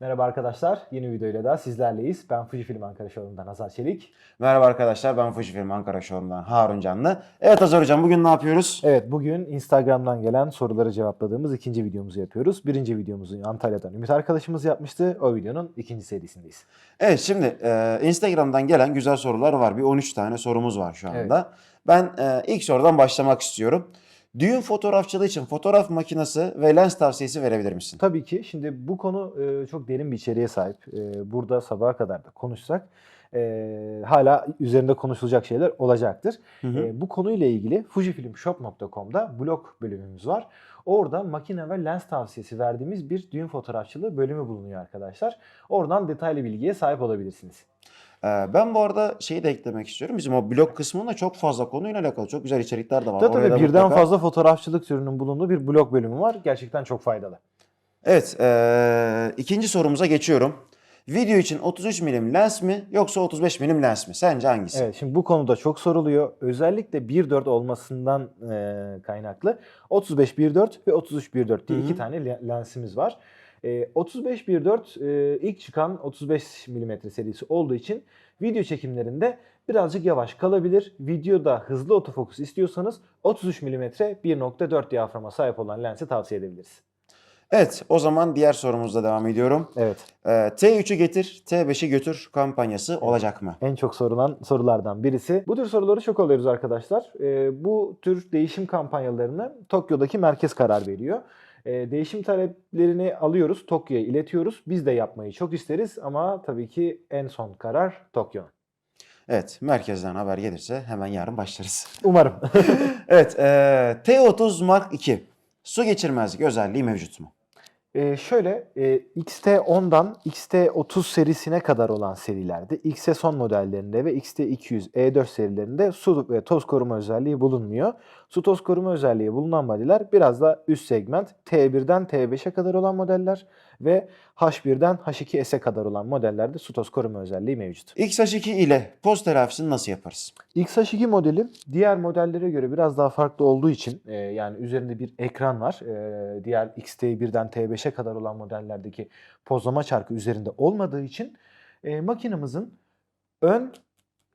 Merhaba arkadaşlar, yeni videoyla da sizlerleyiz. Ben Fujifilm Ankara Showroom'dan Hazar Çelik. Merhaba arkadaşlar ben Fujifilm Ankara Showroom'dan Harun Canlı. Evet Hazar Hocam bugün ne yapıyoruz? Evet, bugün Instagram'dan gelen soruları cevapladığımız ikinci videomuzu yapıyoruz. Birinci videomuzu Antalya'dan Ümit arkadaşımız yapmıştı. O videonun ikinci serisindeyiz. Evet şimdi e, Instagram'dan gelen güzel sorular var. Bir 13 tane sorumuz var şu anda. Ben e, ilk sorudan başlamak istiyorum. Düğün fotoğrafçılığı için fotoğraf makinesi ve lens tavsiyesi verebilir misin? Tabii ki şimdi bu konu e, çok derin bir içeriğe sahip. E, burada sabaha kadar da konuşsak e, hala üzerinde konuşulacak şeyler olacaktır. Hı hı. E, bu konuyla ilgili fujifilmshop.com'da blog bölümümüz var. Orada makine ve lens tavsiyesi verdiğimiz bir düğün fotoğrafçılığı bölümü bulunuyor arkadaşlar. Oradan detaylı bilgiye sahip olabilirsiniz. E, ben bu arada şeyi de eklemek istiyorum. Bizim o blog kısmında çok fazla konuyla alakalı çok güzel içerikler de var. Tabii tabii birden mutlaka- fazla fotoğrafçılık türünün bulunduğu bir blog bölümü var. Gerçekten çok faydalı. Evet e, ikinci sorumuza geçiyorum. Video için 33 milim lens mi yoksa 35 milim lens mi? Sence hangisi? Evet şimdi bu konuda çok soruluyor. Özellikle 1.4 olmasından e, kaynaklı 35 1.4 ve 33 1.4 diye Hı hı. iki tane le- lensimiz var. E, 35 1.4 e, ilk çıkan 35 mm serisi olduğu için video çekimlerinde birazcık yavaş kalabilir. Videoda hızlı otofokus istiyorsanız 33 mm 1.4 diyaframa sahip olan lensi tavsiye edebiliriz. Evet, o zaman diğer sorumuzla devam ediyorum. Evet. Ee, T3'ü getir, T5'i götür kampanyası olacak mı? En çok sorulan sorulardan birisi. Bu tür soruları çok alıyoruz arkadaşlar. Ee, bu tür değişim kampanyalarını Tokyo'daki merkez karar veriyor. Ee, değişim taleplerini alıyoruz, Tokyo'ya iletiyoruz. Biz de yapmayı çok isteriz ama tabii ki en son karar Tokyo. Evet, merkezden haber gelirse hemen yarın başlarız. Umarım. evet, e, T30 Mark II su geçirmezlik özelliği mevcut mu? Ee, şöyle e, XT10'dan XT30 serisine kadar olan serilerde XT son modellerinde ve XT200 E4 serilerinde su ve toz koruma özelliği bulunmuyor. Su toz koruma özelliği bulunan modeller biraz da üst segment T1'den T5'e kadar olan modeller ve H1'den H2S'e kadar olan modellerde su toz koruma özelliği mevcut. XH2 ile poz telafisini nasıl yaparız? XH2 modeli diğer modellere göre biraz daha farklı olduğu için e, yani üzerinde bir ekran var. E, diğer XT1'den T5'e kadar olan modellerdeki pozlama çarkı üzerinde olmadığı için e, makinamızın ön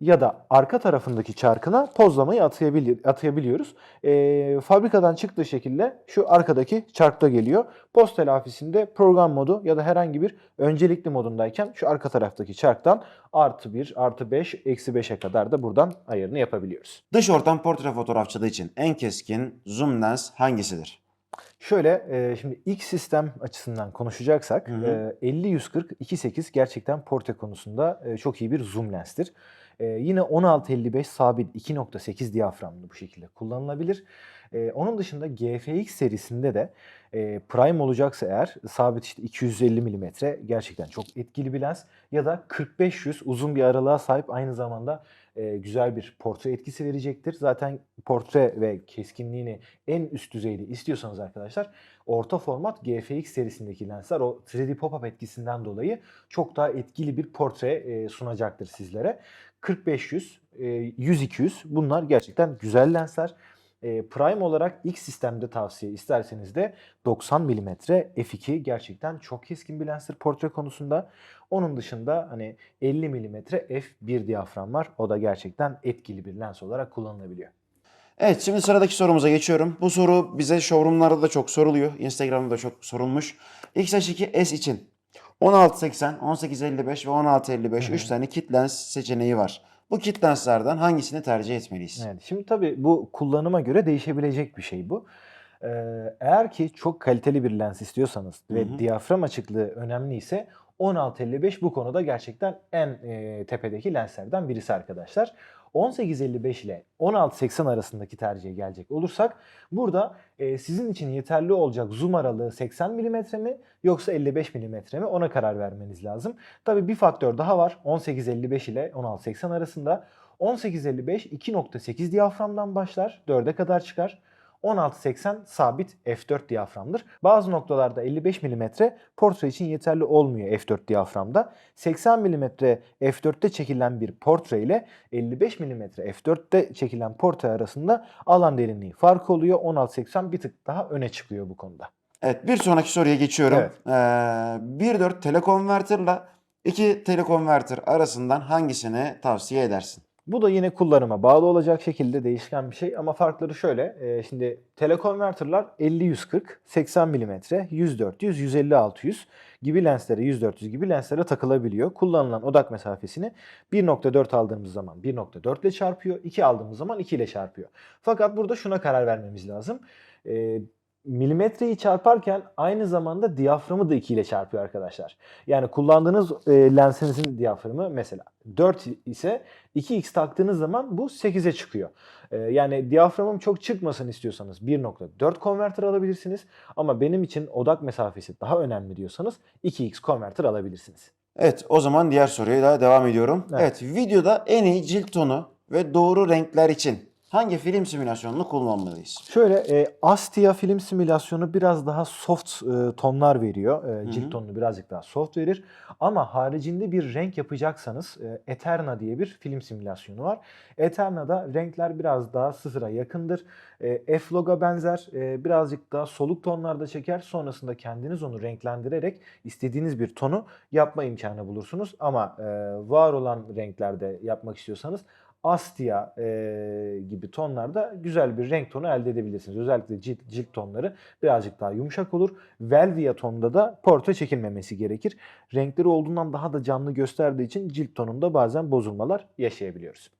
ya da arka tarafındaki çarkına pozlamayı atayabili- atayabiliyoruz. E, fabrikadan çıktığı şekilde şu arkadaki çarkta geliyor. Poz telafisinde program modu ya da herhangi bir öncelikli modundayken şu arka taraftaki çarktan artı 1, artı 5, eksi 5'e kadar da buradan ayarını yapabiliyoruz. Dış ortam portre fotoğrafçılığı için en keskin zoom lens hangisidir? Şöyle e, şimdi ilk sistem açısından konuşacaksak Hı hı. e, 50-140 2.8 gerçekten portre konusunda e, çok iyi bir zoom lenstir. E, yine 16-55 sabit 2.8 diyaframlı bu şekilde kullanılabilir. E, onun dışında GFX serisinde de e, prime olacaksa eğer sabit işte 250 mm gerçekten çok etkili bir lens ya da 40-500 uzun bir aralığa sahip aynı zamanda e, güzel bir portre etkisi verecektir. Zaten portre ve keskinliğini en üst düzeyde istiyorsanız arkadaşlar orta format GFX serisindeki lensler o 3D pop-up etkisinden dolayı çok daha etkili bir portre e, sunacaktır sizlere. 40-500, e, 100-200 bunlar gerçekten güzel lensler. E, Prime olarak ilk sistemde tavsiye isterseniz de 90 mm f2 gerçekten çok keskin bir lenstir portre konusunda. Onun dışında hani 50 mm f1 diyafram var. O da gerçekten etkili bir lens olarak kullanılabiliyor. Evet şimdi sıradaki sorumuza geçiyorum. Bu soru bize showroomlarda da çok soruluyor. Instagram'da da çok sorulmuş. XH2S için 1680, 1855 ve 1655 Hı hı. 3 tane kit lens seçeneği var. Bu kit lenslerden hangisini tercih etmeliyiz? Evet, şimdi tabii bu kullanıma göre değişebilecek bir şey bu. Ee, eğer ki çok kaliteli bir lens istiyorsanız Hı ve hı. diyafram açıklığı önemli ise 16-55 bu konuda gerçekten en e, tepedeki lenslerden birisi arkadaşlar. 18-55 ile 16-80 arasındaki tercihe gelecek olursak burada e, sizin için yeterli olacak zoom aralığı 80 mm mi yoksa 55 mm mi ona karar vermeniz lazım. Tabii bir faktör daha var 18-55 ile 16-80 arasında. 18-55 2.8 diyaframdan başlar 4'e kadar çıkar. 16-80 sabit f4 diyaframdır. Bazı noktalarda 55 mm portre için yeterli olmuyor f4 diyaframda. 80 mm f4'te çekilen bir portre ile 55 mm f4'te çekilen portre arasında alan derinliği fark oluyor. 16-80 bir tık daha öne çıkıyor bu konuda. Evet bir sonraki soruya geçiyorum. Evet. Ee, 1.4 telekonverterla 2 telekonverter arasından hangisini tavsiye edersin? Bu da yine kullanıma bağlı olacak şekilde değişken bir şey ama farkları şöyle. e, şimdi telekonverterlar 50-140, 80 mm, 100-400, 150-600 gibi lenslere, 100-400 gibi lenslere takılabiliyor. Kullanılan odak mesafesini 1.4 aldığımız zaman 1.4 ile çarpıyor, 2 aldığımız zaman 2 ile çarpıyor. Fakat burada şuna karar vermemiz lazım. E, milimetreyi çarparken aynı zamanda diyaframı da 2 ile çarpıyor arkadaşlar. Yani kullandığınız e, lensinizin diyaframı mesela 4 ise 2x taktığınız zaman bu 8'e çıkıyor. Ee, yani diyaframım çok çıkmasın istiyorsanız 1.4 konverter alabilirsiniz. Ama benim için odak mesafesi daha önemli diyorsanız 2x konverter alabilirsiniz. Evet o zaman diğer soruya da devam ediyorum. Evet. Evet. videoda en iyi cilt tonu ve doğru renkler için hangi film simülasyonunu kullanmalıyız? Şöyle e, Astia film simülasyonu biraz daha soft e, tonlar veriyor. E, cilt hı. tonunu birazcık daha soft verir. Ama haricinde bir renk yapacaksanız e, Eterna diye bir film simülasyonu var. Eterna'da renkler biraz daha sıfıra yakındır. E, F-Log'a benzer e, birazcık daha soluk tonlarda çeker. Sonrasında kendiniz onu renklendirerek istediğiniz bir tonu yapma imkanı bulursunuz. Ama e, var olan renklerde yapmak istiyorsanız Astia e, gibi tonlarda güzel bir renk tonu elde edebilirsiniz. Özellikle cilt, cilt tonları birazcık daha yumuşak olur. Velvia tonda da portre çekilmemesi gerekir. Renkleri olduğundan daha da canlı gösterdiği için cilt tonunda bazen bozulmalar yaşayabiliyoruz.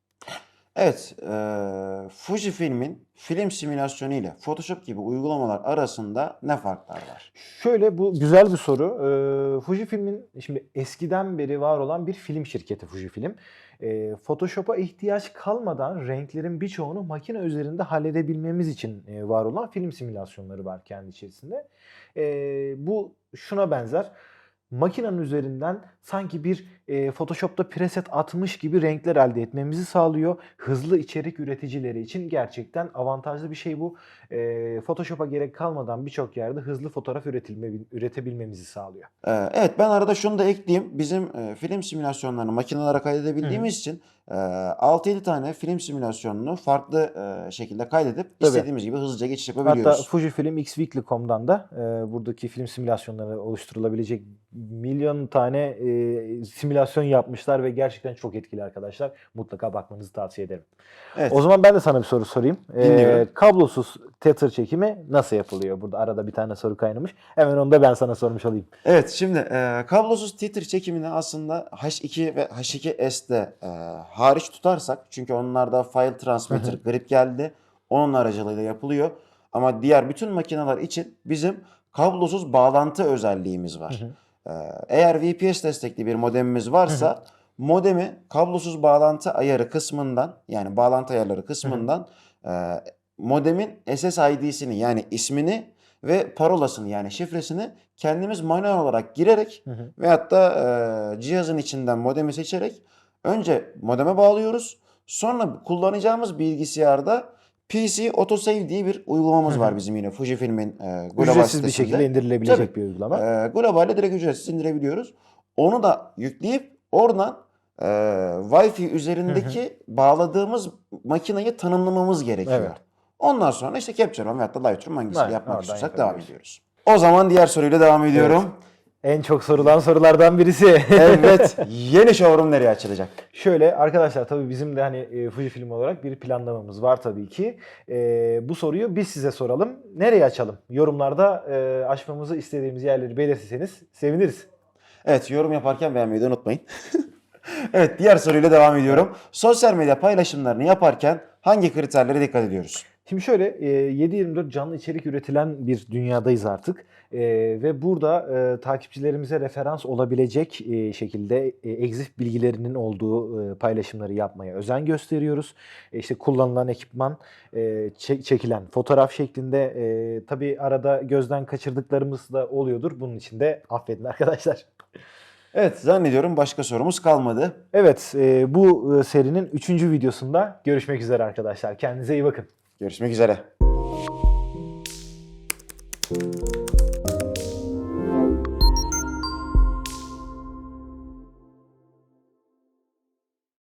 Evet, eee Fujifilm'in film simülasyonu ile Photoshop gibi uygulamalar arasında ne farklar var? Şöyle bu güzel bir soru. Ee, Fujifilm'in şimdi eskiden beri var olan bir film şirketi Fujifilm. Ee, Photoshop'a ihtiyaç kalmadan renklerin birçoğunu makine üzerinde halledebilmemiz için e, var olan film simülasyonları var kendi içerisinde. Ee, bu şuna benzer. Makinenin üzerinden sanki bir e, Photoshop'ta preset atmış gibi renkler elde etmemizi sağlıyor. Hızlı içerik üreticileri için gerçekten avantajlı bir şey bu. E, Photoshop'a gerek kalmadan birçok yerde hızlı fotoğraf üretilme, üretebilmemizi sağlıyor. Evet, ben arada şunu da ekleyeyim. Bizim eee, film simülasyonlarını makinelere kaydedebildiğimiz için eee 6-7 tane film simülasyonunu farklı eee, şekilde kaydedip Tabii. istediğimiz gibi hızlıca geçiş Hatta yapabiliyoruz. Fujifilm Xweekly.com'dan da e, buradaki film simülasyonları oluşturulabilecek milyon tane e, simülasyon yapmışlar ve gerçekten çok etkili arkadaşlar. Mutlaka bakmanızı tavsiye ederim. Evet. O zaman ben de sana bir soru sorayım. E, Dinliyorum. kablosuz tether çekimi nasıl yapılıyor? Burada arada bir tane soru kaynamış. Hemen onu da ben sana sormuş olayım. Evet şimdi e, kablosuz Twitter çekimini aslında H2 ve H2S'de e, hariç tutarsak çünkü onlarda file transmitter grip geldi. Onun aracılığıyla yapılıyor. Ama diğer bütün makineler için bizim kablosuz bağlantı özelliğimiz var. Eğer VPS destekli bir modemimiz varsa modemi kablosuz bağlantı ayarı kısmından yani bağlantı ayarları kısmından e, modemin SSID'sini yani ismini ve parolasını yani şifresini kendimiz manuel olarak girerek Hı hı. veyahut da e, cihazın içinden modemi seçerek önce modeme bağlıyoruz. Sonra kullanacağımız bilgisayarda PC Autosave diye bir uygulamamız var bizim yine Fujifilm'in e, global Ücretsiz bir sitesinde. şekilde indirilebilecek Tabii. bir uygulama. E, globalde direkt ücretsiz indirebiliyoruz. Onu da yükleyip oradan e, Wi-Fi üzerindeki bağladığımız makineyi tanımlamamız gerekiyor. Evet. Ondan sonra işte Capture One veyahut da Lightroom hangisini yapmak oradan istiyorsak devam yapabiliyoruz. ediyoruz. O zaman diğer soruyla devam ediyorum. En çok sorulan sorulardan birisi. Evet. yeni showroom nereye açılacak? Şöyle arkadaşlar tabii bizim de hani e, Fujifilm olarak bir planlamamız var tabii ki. E, bu soruyu biz size soralım. Nereye açalım? Yorumlarda e, açmamızı istediğimiz yerleri belirtirseniz seviniriz. Evet yorum yaparken beğenmeyi de unutmayın. evet diğer soruyla devam ediyorum. Sosyal medya paylaşımlarını yaparken hangi kriterlere dikkat ediyoruz? Şimdi şöyle e, 7-24 canlı içerik üretilen bir dünyadayız artık. E, ve burada e, takipçilerimize referans olabilecek e, şekilde e, exif bilgilerinin olduğu e, paylaşımları yapmaya özen gösteriyoruz. E, işte kullanılan ekipman, e, çe- çekilen fotoğraf şeklinde e, tabii arada gözden kaçırdıklarımız da oluyordur. Bunun için de affedin arkadaşlar. Evet zannediyorum başka sorumuz kalmadı. Evet e, bu e, serinin 3. videosunda görüşmek üzere arkadaşlar. Kendinize iyi bakın. Görüşmek üzere.